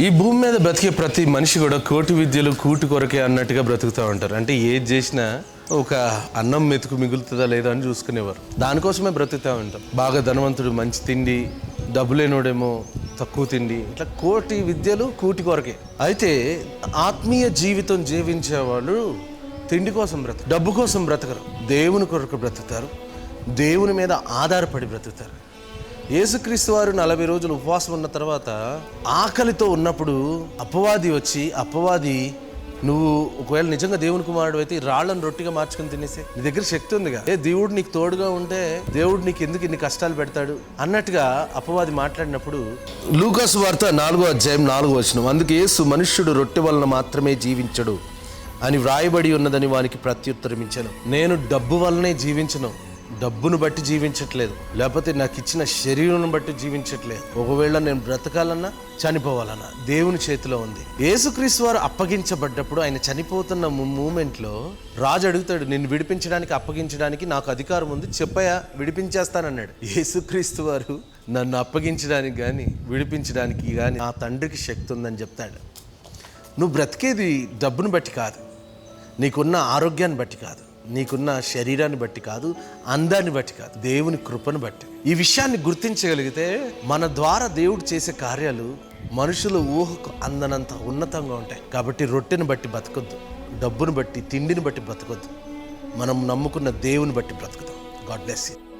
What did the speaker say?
ఈ భూమి మీద బ్రతికే ప్రతి మనిషి కూడా కోటి విద్యలు కూటి కొరకే అన్నట్టుగా బ్రతుకుతూ ఉంటారు. అంటే ఏది చేసినా ఒక అన్నం మెతుకు మిగులుతుందా లేదా అని చూసుకునేవారు. దానికోసమే బ్రతుకుతూ ఉంటాం. బాగా ధనవంతుడు మంచి తిండి డబ్బు లేనోడేమో తక్కువ తిండి ఇట్లా కోటి విద్యలు కూటి కొరకే. అయితే ఆత్మీయ జీవితం జీవించే వాళ్ళు తిండి కోసం బ్రతక డబ్బు కోసం బ్రతకరు దేవుని కొరకు బ్రతుకుతారు దేవుని మీద ఆధారపడి బ్రతుకుతారు. యేసుక్రీస్తు వారు నలభై రోజులు ఉపవాసం ఉన్న తర్వాత ఆకలితో ఉన్నప్పుడు అపవాది వచ్చి అపవాది నువ్వు ఒకవేళ నిజంగా దేవుని కుమారుడు అయితే రాళ్ళను రాళ్ళను రొట్టిగా మార్చుకుని తినేసే. నీ దగ్గర శక్తి ఉందిగా. ఏ దేవుడు నీకు తోడుగా ఉంటే దేవుడు నీకు ఎందుకు ఇన్ని కష్టాలు పెడతాడు? అన్నట్టుగా అపవాది మాట్లాడినప్పుడు లూకాసు వార్త నాలుగో అధ్యాయం నాలుగో వచనం అందుకే యేసు మనుష్యుడు రొట్టె వలన మాత్రమే జీవించడు అని వ్రాయబడి ఉన్నదని వానికి ప్రత్యుత్తరం ఇచ్చాను నేను డబ్బు వల్లనే జీవించను డబ్బును బట్టి జీవించట్లేదు. లేకపోతే నాకు ఇచ్చిన శరీరం బట్టి జీవించట్లేదు. ఒకవేళ నేను బ్రతకాలన్నా చనిపోవాలన్నా దేవుని చేతిలో ఉంది. యేసుక్రీస్తు వారు అప్పగించబడ్డప్పుడు ఆయన చనిపోతున్న మూమెంట్లో రాజు అడుగుతాడు నిన్ను విడిపించడానికి అప్పగించడానికి నాకు అధికారం ఉంది చెప్పయా విడిపించేస్తానన్నాడు. యేసుక్రీస్తు వారు నన్ను అప్పగించడానికి కానీ విడిపించడానికి కానీ నా తండ్రికి శక్తి ఉందని చెప్తాడు. నువ్వు బ్రతికేది డబ్బును బట్టి కాదు. నీకున్న ఆరోగ్యాన్ని బట్టి కాదు. నీకున్న శరీరాన్ని బట్టి కాదు అందాన్ని బట్టి కాదు దేవుని కృపను బట్టి. ఈ విషయాన్ని గుర్తించగలిగితే మన ద్వారా దేవుడు చేసే కార్యాలు మనుషుల ఊహకు అందనంత ఉన్నతంగా ఉంటాయి. కాబట్టి రొట్టెని బట్టి బతకొద్దు డబ్బును బట్టి తిండిని బట్టి బ్రతకొద్దు మనం నమ్ముకున్న దేవుని బట్టి బ్రతుకుతాం. God bless you.